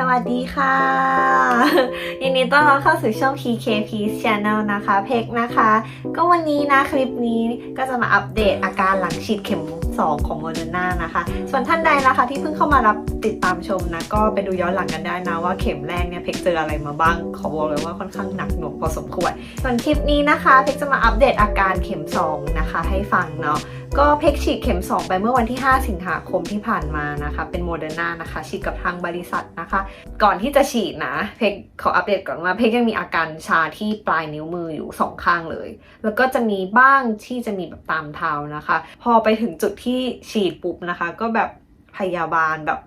สวัสดีค่ะ ยินดีต้อนรับเข้าสู่ช่อง PK Peace Channel นะคะ เพกนะคะ ก็วันนี้นะคลิปนี้ก็จะมาอัปเดตอาการหลังฉีดเข็ม 2 ของโมเดอร์นานะคะ ส่วนท่านใดนะคะที่เพิ่งเข้ามารับติดตามชมนะ ก็ไปดูย้อนหลังกันได้นะว่าเข็มแรกเนี่ยเพกเจออะไรมาบ้าง ขอบอกเลยว่าค่อนข้างหนักหน่วงพอสมควร ส่วนคลิปนี้นะคะเพกจะมาอัปเดตอาการเข็ม 2 นะคะให้ฟังเนาะ ก็เพกฉีดเข็ม 2 ไปเมื่อวันที่ 5 สิงหาคมที่ผ่านมานะคะ เป็นโมเดอร์นานะคะ ฉีดกับทางบริษัทนะคะ ก่อนที่จะฉีดนะ เพกขออัปเดตก่อนว่าเพกยังมีอาการชาที่ปลายนิ้วมืออยู่สองข้างเลย แล้วก็จะมีบ้างที่จะมีแบบตามเท้านะคะ พอไปถึงจุดที่ฉีดปุ๊บนะคะ ก็แบบพยาบาลแบบ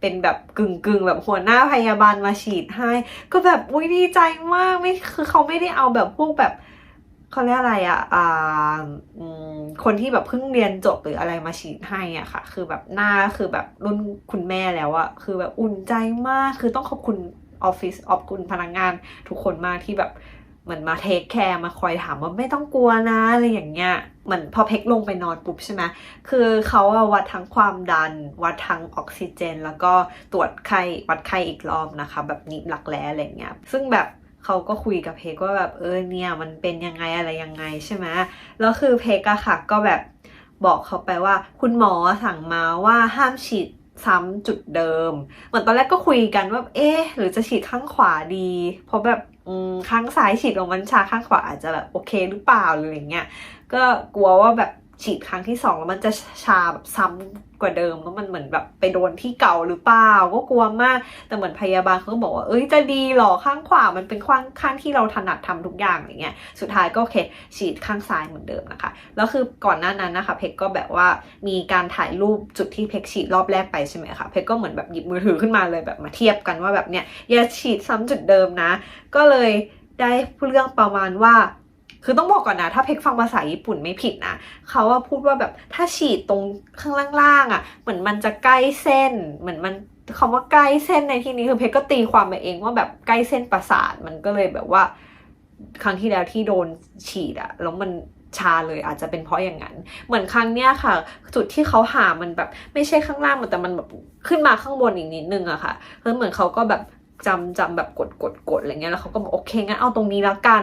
เป็นแบบกึ่งกึ่งแบบหัวหน้าพยาบาลมาฉีดให้ ก็แบบอุ้ยดีใจมากไม่คือเขาไม่ได้เอาแบบพวกแบบ เขาเรียกอะไรอะอ่าอืมคนที่แบบเพิ่งเรียนจบหรืออะไรมาฉีดให้อะค่ะ คือแบบหน้าคือแบบรุ่นคุณแม่แล้วอะคือแบบอุ่นใจมาก คือต้องขอบคุณออฟฟิศขอบคุณพนักงานทุกคนมากที่แบบเหมือนมาเทคแคร์มาคอยถามว่าไม่ต้องกลัวนะอะไรอย่างเงี้ยเหมือนพอเพกลงไปนอนปุ๊บใช่ไหมคือเขาวัดทั้งความดัน วัดทั้งออกซิเจน แล้วก็ตรวจไข้วัดไข้อีกรอบนะคะ แบบนิบหลักแร้อะไรเงี้ยซึ่งแบบ เขาก็คุยกับเพกว่าแบบเออเนี่ยมันเป็นยังไงอะไรยังไงใช่ไหมแล้วคือเพกอะค่ะก็แบบบอกเขาไปว่า คุณหมอสั่งมาว่าห้ามฉีดซ้ำจุดเดิม เหมือนตอนแรกก็คุยกันว่า เอ๊ะ หรือจะฉีดข้างขวาดี เพราะแบบข้างซ้ายฉีดลงมันชาข้างขวาอาจจะแบบโอเคหรือเปล่าหรืออย่างเงี้ย ก็กลัวว่าแบบ ฉีดครั้งที่สองแล้วมันจะชาแบบซ้ำกว่าเดิมแล้วมันเหมือนแบบไปโดนที่เก่าหรือเปล่าก็กลัวมาก แต่เหมือนพยาบาลเขาก็บอกว่าเอ้ยจะดีหรอข้างขวามันเป็นข้างข้างที่เราถนัดทำทุกอย่างอย่างเงี้ยสุดท้ายก็โอเคฉีดข้างซ้ายเหมือนเดิมนะคะแล้วคือก่อนหน้านั้นนะคะเพกก็แบบว่ามีการถ่ายรูปจุดที่เพกฉีดรอบแรกไปใช่ไหมคะเพกก็เหมือนแบบหยิบมือถือขึ้นมาเลยแบบมาเทียบกันว่าแบบเนี้ยอย่าฉีดซ้ำจุดเดิมนะ ก็เลยได้พูดเรื่องประมาณว่า คือต้องบอกก่อนนะ ถ้าเพกฟังภาษาญี่ปุ่นไม่ผิดนะเขาว่าพูดว่าแบบถ้าฉีดตรงข้างล่างๆอะ เหมือนมันจะใกล้เส้น เหมือนมันคำว่าใกล้เส้นในที่นี้คือเพกก็ตีความไปเองว่าแบบใกล้เส้นประสาทมันก็เลยแบบว่า ครั้งที่แล้วที่โดนฉีดอะแล้วมันชาเลยอาจจะเป็นเพราะอย่างนั้น เหมือนครั้งเนี้ยค่ะ จุดที่เขาหามันแบบไม่ใช่ข้างล่างมันแต่มันแบบขึ้นมาข้างบนอีกนิดนึงอะค่ะคือเหมือนเขาก็แบบ จำจำแบบกดกดกดอะไรเงี้ยแล้วเขาก็บอกโอเคงั้นเอาตรงนี้แล้วกัน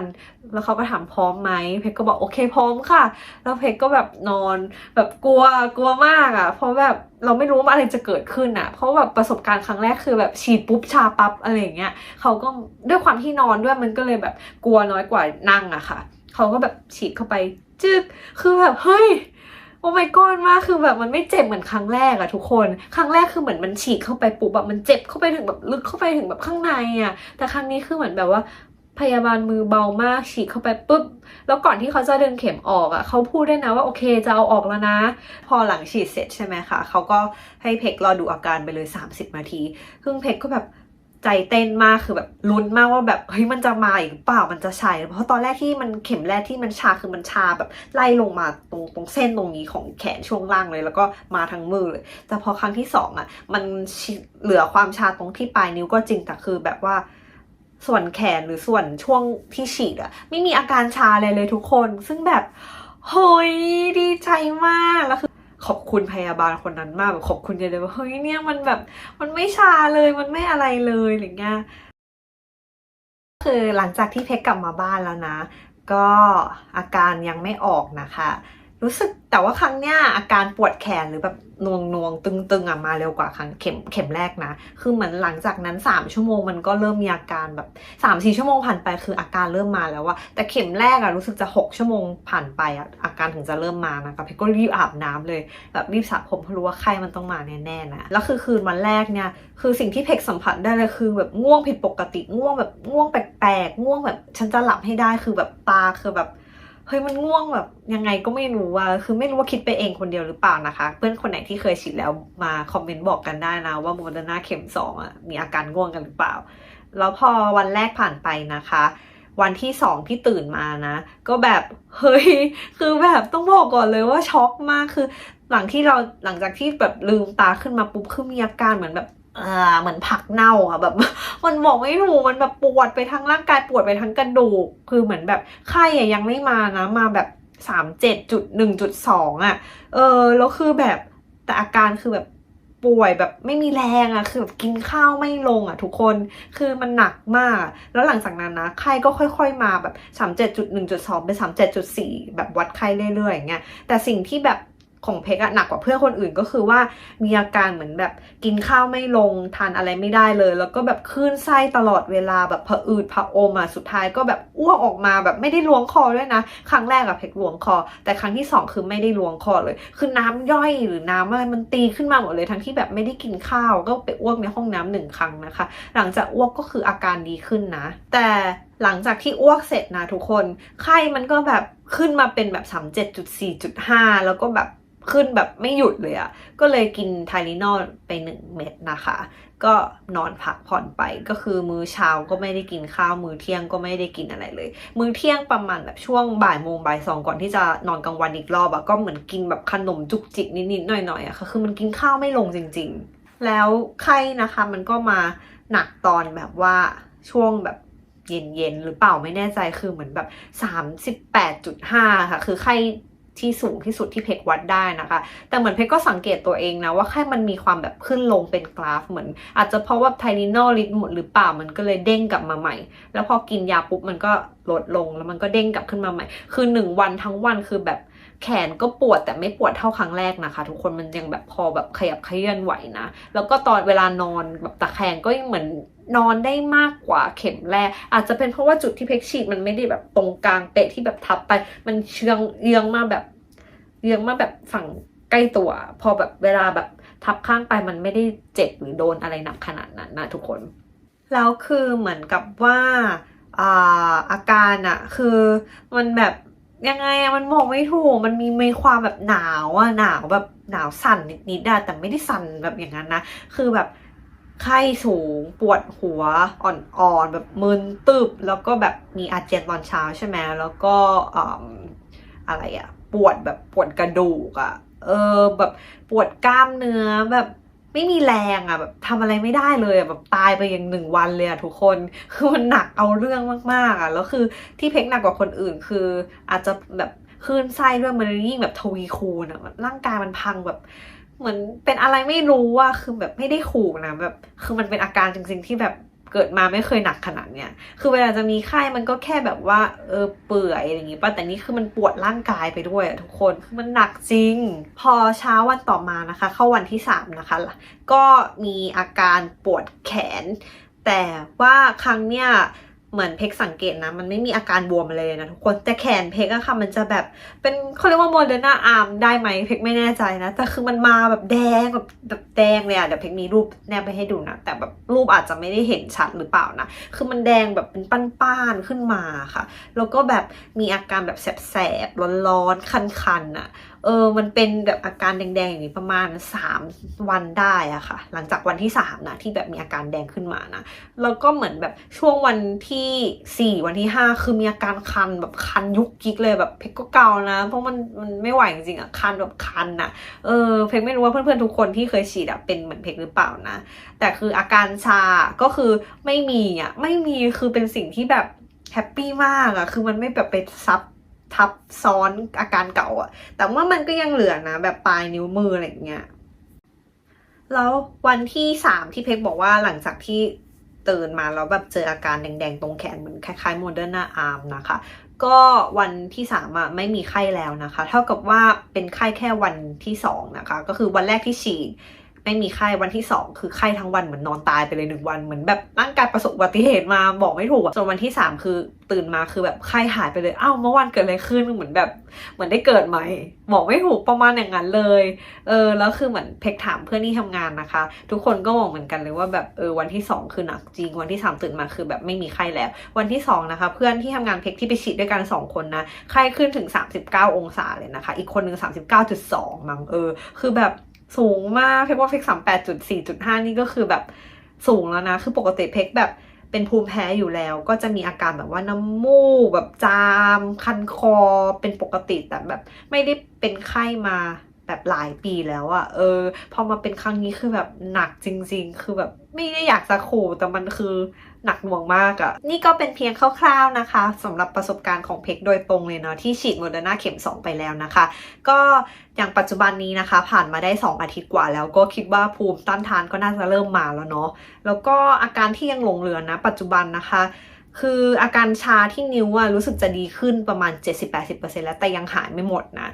แล้วเขาก็ถามพร้อมไหมเพกก็บอกโอเคพร้อมค่ะ แล้วเพกก็แบบนอนแบบกลัวกลัวมากอะ่ะ เพราะแบบเราไม่รู้ว่าอะไรจะเกิดขึ้นอะ่ะ เพราะแบบประสบการณ์ครั้งแรกคือแบบฉีดปุ๊บชาปั๊บอะไรเงี้ยเขาก็ด้วยความที่นอนด้วยมันก็เลยแบบกลัวน้อยกว่านั่งอะค่ะเขาก็แบบฉีดเข้าไปจึกคือแบบเฮ้ย โอ้ my god มากคือแบบมันไม่เจ็บเหมือนครั้งแรกอะทุกคน ครั้งแรกคือเหมือนมันฉีดเข้าไปปุ๊บแบบมันเจ็บเข้าไปถึงแบบลึกเข้าไปถึงแบบข้างในอะแต่ครั้งนี้คือเหมือนแบบว่าพยาบาลมือเบามากฉีดเข้าไปปุ๊บ แล้วก่อนที่เขาจะดึงเข็มออกอะ่ะเขาพูดได้วยนะว่าโอเคจะเอาออกแล้วนะ พอหลังฉีดเสร็จใช่ไหมคะเขาก็ให้เพกรอดูอาการไปเลย 30นาทีซึ่งเพกก็แบบ ใจเต้นมากคือแบบลุ้นมากว่าแบบเฮ้ยมันจะมาอีกหรือเปล่ามันจะใช่เพราะตอนแรกที่มันเข็มแรกที่มันชาคือมันชาแบบไล่ลงมาตรงตรงเส้นตรงนี้ของแขนช่วงล่างเลย แล้วก็มาทั้งมือเลย แต่พอครั้งที่สองอะมันเหลือความชาตรงที่ปลายนิ้วก็จริงแต่คือแบบว่าส่วนแขนหรือส่วนช่วงที่ฉีดอะไม่มีอาการชาเลยเลยทุกคน ซึ่งแบบเฮ้ยดีใจมากแล้วคือ ขอบคุณพยาบาลคนนั้นมากแบบขอบคุณเยอะเลยว่าเฮ้ยเนี่ยมันแบบมันไม่ชาเลยมันไม่อะไรเลยอะไรเงี้ยคือหลังจากที่เพกกลับมาบ้านแล้วนะ ก็อาการยังไม่ออกนะคะ รู้สึกแต่ว่าครั้งเนี้ยอาการปวดแขนหรือแบบนวงนวงๆตึงอะมาเร็วกว่าครั้งเข็มเข็มแรกนะ คือเหมือนหลังจากนั้น 3 ชั่วโมงมันก็เริ่มมีอาการแบบ3ามสี่ชั่วโมงผ่านไปคืออาการเริ่มมาแล้วว่าแต่เข็มแรกอะรู้สึกจะ 6 ชั่วโมงผ่านไปอะอาการถึงจะเริ่มมานะคะเพชรก็รีบอาบน้ำเลยแบบรีบสระผมเพราะรู้ว่าไข้มันต้องมาแน่ๆนะแล้วคือคืนวันแรกเนี่ยคือสิ่งที่เพกสัมผัสได้เลยคือ แบบง่วงผิดปกติง่วงแบบง่วงแปลกๆง่วงแบบฉันจะหลับให้ได้คือแบบตาคือแบบ เฮ้ยมันง่วงแบบยังไงก็ไม่รู้ว่าคือไม่รู้ว่าคิดไปเองคนเดียวหรือเปล่านะคะ เพื่อนคนไหนที่เคยฉีดแล้วมาคอมเมนต์บอกกันได้นะว่าโมเดอร์นาเข็มสองอะมีอาการง่วงกันหรือเปล่า แล้วพอวันแรกผ่านไปนะคะ วันที่สองที่ตื่นมานะ ก็แบบเฮ้ยคือแบบต้องบอกก่อนเลยว่าช็อกมากคือ หลังที่เราหลังจากที่แบบลืมตาขึ้นมาปุ๊บคือมีอาการเหมือนแบบ เหมือนผักเน่าอะแบบ มันบอกไม่ถูกมันแบบปวดไปทั้งร่างกายปวดไปทั้งกระดูก คือเหมือนแบบไข้อะยังไม่มานะมาแบบสามเจ็ดจุดหนึ่งจุดสองอะเออแล้วคือแบบแต่อาการคือแบบป่วยแบบไม่มีแรงอะคือแบบกินข้าวไม่ลงอะทุกคนคือมันหนักมาก แล้วหลังจากนั้นนะไข้ก็ค่อย ๆ มาแบบสามเจ็ดจุดหนึ่งจุดสองเป็นสามเจ็ดจุดสี่แบบวัดไข้เรื่อยๆอย่างเงี้ยแต่สิ่งที่แบบ ของเพกอะหนักกว่าเพื่อนคนอื่นก็คือว่ามีอาการเหมือนแบบกินข้าวไม่ลงทานอะไรไม่ได้เลย แล้วก็แบบคลื่นไส้ตลอดเวลาแบบผะอืดผะอมอะสุดท้ายก็แบบอ้วกออกมาแบบไม่ได้ล้วงคอด้วยนะ ครั้งแรกอะเพกล้วงคอ แต่ครั้งที่สองคือไม่ได้ล้วงคอเลย คือน้ำย่อยหรือน้ำอะไรมันตีขึ้นมาหมดเลยทั้งที่แบบไม่ได้กินข้าวก็ไปอ้วกในห้องน้ำหนึ่งครั้งนะคะ หลังจากอ้วกก็คืออาการดีขึ้นนะ แต่หลังจากที่อ้วกเสร็จนะทุกคน ไข้มันก็แบบขึ้นมาเป็นแบบ 37.4.5 แล้วก็แบบ ขึ้นแบบไม่หยุดเลยอะ่ะก็เลยกินไทลินอลไป1เม็ดนะคะ ก็นอนพักผ่อนไปก็คือมื้อเช้าก็ไม่ได้กินข้าวมื้อเที่ยงก็ไม่ได้กินอะไรเลย มื้อเที่ยงประมาณแบบช่วงบ่ายโมงบ่ายสองก่อนที่จะนอนกลางวันอีกรอบอะก็เหมือนกินแบบขนมจุกจิกนิดๆหน่อยๆอะค่ะคือมันกินข้าวไม่ลงจริง ๆ แล้วไข้นะคะมันก็มาหนักตอนแบบว่าช่วงแบบเย็นๆหรือเปล่าไม่แน่ใจคือเหมือนแบบ 38.5 ค่ะ คือไข้ ที่สูงที่สุดที่เพกวัดได้นะคะ แต่เหมือนเพกก็สังเกตตัวเองนะ ว่าไข้มันมีความแบบขึ้นลงเป็นกราฟเหมือน อาจจะเพราะว่าไทนินอลลิดหมดหรือเปล่ามันก็เลยเด้งกลับมาใหม่ แล้วพอกินยาปุ๊บมันก็ลดลงแล้วมันก็เด้งกลับขึ้นมาใหม่ คือหนึ่งวันทั้งวันคือแบบ แขนก็ปวดแต่ไม่ปวดเท่าครั้งแรกนะคะ ทุกคนมันยังแบบพอแบบขยับเขยื่อนไหวนะ แล้วก็ตอนเวลานอนแบบตะแคงก็ยังเหมือนนอนได้มากกว่าเข็มแรก อาจจะเป็นเพราะว่าจุดที่เพกฉีดมันไม่ได้แบบตรงกลางเป๊ะที่แบบทับไป มันเชืองเอียงมาแบบเอียงมาแบบฝั่งใกล้ตัว พอแบบเวลาแบบทับข้างไปมันไม่ได้เจ็บหรือโดนอะไรหนักขนาดนั้นนะทุกคน แล้วคือเหมือนกับว่าอ่าอาการอะคือมันแบบ ยังไงอะมันบอกไม่ถูก มันมีมีความแบบหนาวอะหนาวแบบหนาวสั่นนิดๆอะแต่ไม่ได้สั่นแบบอย่างนั้นนะ คือแบบไข้สูงปวดหัวอ่อนๆแบบมึนตึบ แล้วก็แบบมีอาเจียนตอนเช้าใช่ไหมแล้วก็ออะไรอะปวดแบบปวดกระดูกอะเออแบบปวดกล้ามเนื้อแบบ ไม่มีแรงอะแบบทำอะไรไม่ได้เลยอะแบบตายไปอย่างหนึ่งวันเลยอะทุกคนคือมันหนักเอาเรื่องมากๆอะแล้วคือที่เพกหนักกว่าคนอื่น คืออาจจะแบบคลื่นไส้ด้วยมันยิ่งแบบทวีคูณอะร่างกายมันพังแบบเหมือนเป็นอะไรไม่รู้ว่าคือแบบไม่ได้ขู่นะแบบคือมันเป็นอาการจริงๆที่แบบ เกิดมาไม่เคยหนักขนาดเนี้ย คือเวลาจะมีไข้มันก็แค่แบบว่า เออเปื่อยอะไรอย่างงี้ป่ะ แต่นี่คือมันปวดร่างกายไปด้วยอะทุกคน คือมันหนักจริง พอเช้าวันต่อมานะคะ เข้าวันที่สามนะคะ ก็มีอาการปวดแขน แต่ว่าครั้งเนี้ย เหมือนเพกสังเกตนะ มันไม่มีอาการบวมเลยนะทุกคน แต่แขนเพกอะค่ะ มันจะแบบเป็นเขาเรียกว่าโมเดอร์นาอาร์มได้ไหมเพกไม่แน่ใจนะ แต่คือมันมาแบบแดงแบบแบบแดงเลยอะเดี๋ยวเพกมีรูปแนบไปให้ดูนะ แต่แบบรูปอาจจะไม่ได้เห็นชัดหรือเปล่านะ คือมันแดงแบบเป็นป้านๆขึ้นมาค่ะ แล้วก็แบบมีอาการแบบแสบๆร้อนๆคันๆอะเออ มันเป็นแบบอาการแดงๆอย่างนี้ประมาณ 3 วันได้อะค่ะ หลังจากวันที่3นะที่แบบมีอาการแดงขึ้นมานะ แล้วก็เหมือนแบบช่วงวันที่4 วันที่ 5 คือมีอาการคันแบบคันยุกยิกเลยแบบเพกก็เกานะ เพราะมันมันไม่ไหวจริงๆอะคันแบบคันอะเออเพกไม่รู้ว่าเพื่อนๆทุกคนที่เคยฉีดอะเป็นเหมือนเพกหรือเปล่านะ แต่คืออาการชาก็คือไม่มีอะไม่มีคือเป็นสิ่งที่แบบแฮปปี้มากอะคือมันไม่แบบไปซับทับซ้อนอาการเก่าอะแต่ว่ามันก็ยังเหลือนะ แบบปลายนิ้วมืออะไรอย่างเงี้ยแล้ววันที่สามที่เพกบอกว่าหลังจากที่ ตื่นมาแล้วแบบเจออาการแดงๆ ตรงแขนเหมือนคล้ายๆโมเดอร์นาอาร์มนะคะ ก็วันที่สามอะไม่มีไข้แล้วนะคะ เท่ากับว่าเป็นไข้แค่วันที่สองนะคะ ก็คือวันแรกที่ฉีด ไม่มีไข้วันที่สองคือไข้ทั้งวันเหมือนนอนตายไปเลยหนึ่งวันเหมือนแบบร่างกายประสบอุบัติเหตุมาบอกไม่ถูกอะส่วนวันที่สามคือตื่นมาคือแบบไข้หายไปเลยอ้าวเมื่อวันเกิดอะไรขึ้นเหมือนแบบเหมือนได้เกิดใหม่บอกไม่ถูกประมาณอย่างนั้นเลยเออแล้วคือเหมือนเพกถามเพื่อนที่ทำงานนะคะ ทุกคนก็บอกเหมือนกันเลยว่าแบบเออวันที่สองคือหนักจริงวันที่สามตื่นมาคือแบบไม่มีไข้แล้ว วันที่สองนะคะ เพื่อนที่ทำงานเพกที่ไปฉีดด้วยกันสองคนนะไข้ขึ้นถึง 39 องศาเลยนะคะ อีกคนหนึ่ง39.2มั้งเออคือแบบ สูงมากเพกว่าเพกสามแปดจุดสี่จุดห้านี่ก็คือแบบสูงแล้วนะ คือปกติเพกแบบเป็นภูมิแพ้อยู่แล้ว ก็จะมีอาการแบบว่าน้ำมูกแบบจาม คันคอเป็นปกติแต่แบบไม่ได้เป็นไข้มา แบบหลายปีแล้วอะเออ พอมาเป็นครั้งนี้คือแบบหนักจริง ๆ คือแบบไม่ได้อยากจะขู่แต่มันคือหนักหน่วงมากอะนี่ก็เป็นเพียงคร่าวๆนะคะสำหรับประสบการณ์ของเพกโดยตรงเลยเนาะที่ฉีดโมเดอร์นาเข็ม 2 ไปแล้วนะคะ ก็อย่างปัจจุบันนี้นะคะ ผ่านมาได้ 2 อาทิตย์กว่าแล้วก็คิดว่าภูมิต้านทานก็น่าจะเริ่มมาแล้วเนาะแล้วก็อาการที่ยังหลงเหลือนะ ปัจจุบันนะคะคืออาการชาที่นิ้วอะรู้สึกจะดีขึ้นประมาณ 70-80%แล้วแต่ยังหายไม่หมดนะ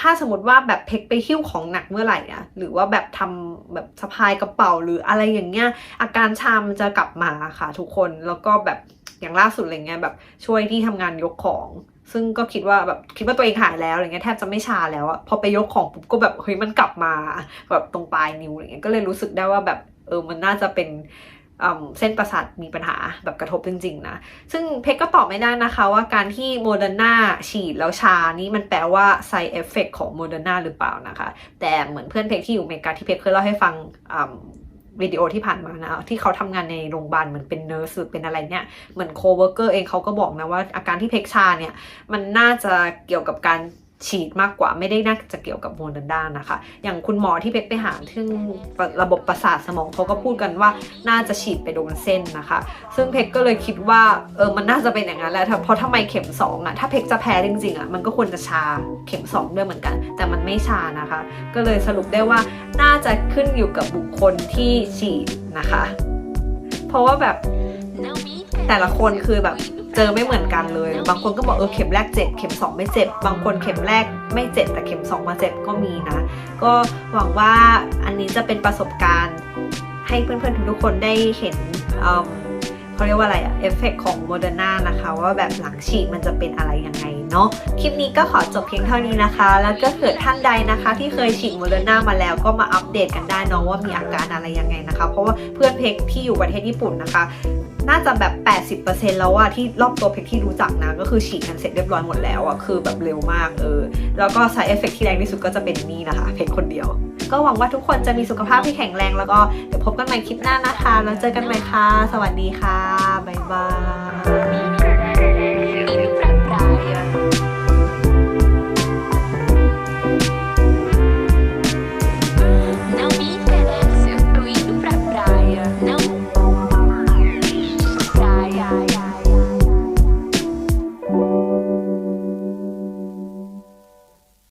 ถ้าสมมติว่าแบบเพกไปหิ้วของหนักเมื่อไหร่อะหรือว่าแบบทำแบบสะพายกระเป๋าหรืออะไรอย่างเงี้ย อาการชามันจะกลับมาค่ะทุกคนแล้วก็แบบอย่างล่าสุดอะไรเงี้ยแบบช่วยที่ทำงานยกของ ซึ่งก็คิดว่าแบบคิดว่าตัวเองหายแล้วอะไรเงี้ยแทบจะไม่ชาแล้วอะพอไปยกของปุ๊บก็แบบเฮ้ยมันกลับมาแบบตรงปลายนิ้วอะไรเงี้ยก็เลยรู้สึกได้ว่าแบบเออมันน่าจะเป็น เส้นประสาทมีปัญหาแบบกระทบจริงๆนะ ซึ่งเพกก็ตอบไม่ได้นะคะว่าการที่โมเดอร์นาฉีดแล้วชานี่มันแปลว่า side effect ของโมเดอร์นาหรือเปล่านะคะ แต่เหมือนเพื่อนเพกที่อยู่อเมริกาที่เพกเคยเล่าให้ฟังวิดีโอที่ผ่านมานะที่เขาทำงานในโรงพยาบาลเหมือนเป็นเนอร์สหรือเป็นอะไรเนี่ยเหมือนโคเวอร์เกอร์เองเขาก็บอกนะว่าอาการที่เพกชาเนี่ย มันน่าจะเกี่ยวกับการ ฉีดมากกว่าไม่ได้น่าจะเกี่ยวกับโมเดอร์นานะคะ อย่างคุณหมอที่เพกไปหาที่ระบบประสาทสมองเขาก็พูดกันว่าน่าจะฉีดไปโดนเส้นนะคะ ซึ่งเพกก็เลยคิดว่าเออมันน่าจะเป็นอย่างนั้นแหละเพราะทำไมเข็ม2อะถ้าเพกจะแพ้จริงๆอะมันก็ควรจะชาเข็ม 2 ด้วยเหมือนกัน แต่มันไม่ชานะคะ ก็เลยสรุปได้ว่าน่าจะขึ้นอยู่กับบุคคลที่ฉีดนะคะ เพราะว่าแบบ แต่ละคนคือแบบเจอไม่เหมือนกันเลย บางคนก็บอกเออเข็มแรกเจ็บเข็ม2ไม่เจ็บบางคนเข็มแรกไม่เจ็บแต่เข็ม2มาเจ็บก็มีนะ ก็หวังว่าอันนี้จะเป็นประสบการณ์ ให้เพื่อนๆทุกคนได้เห็นเเขาเรียกว่าอะไรอะเอฟเฟกของโมเดอร์นานะคะ ว่าแบบหลังฉีดมันจะเป็นอะไรยังไงเนาะคลิปนี้ก็ขอจบเพียงเท่านี้นะคะ แล้วก็เกิดท่านใดนะคะ ที่เคยฉีดโมเดอร์นามาแล้วก็มาอัปเดตกันได้เนาะว่ามีอาการอะไรยังไงนะคะ เพราะว่าเพื่อนเพกที่อยู่ประเทศญี่ปุ่นนะคะ น่าจะแบบ 80%แล้วอะที่รอบตัวเพกที่รู้จักนะ ก็คือฉีดกันเสร็จเรียบร้อยหมดแล้วอะคือแบบเร็วมากเออ แล้วก็ side effect ที่แรงที่สุดก็จะเป็นนี่นะคะ เพกคนเดียว ก็หวังว่าทุกคนจะมีสุขภาพที่แข็งแรงแล้วก็เดี๋ยวพบกันใหม่คลิปหน้านะคะ แล้วเจอกันใหม่ค่ะ สวัสดีค่ะ บ๊ายบาย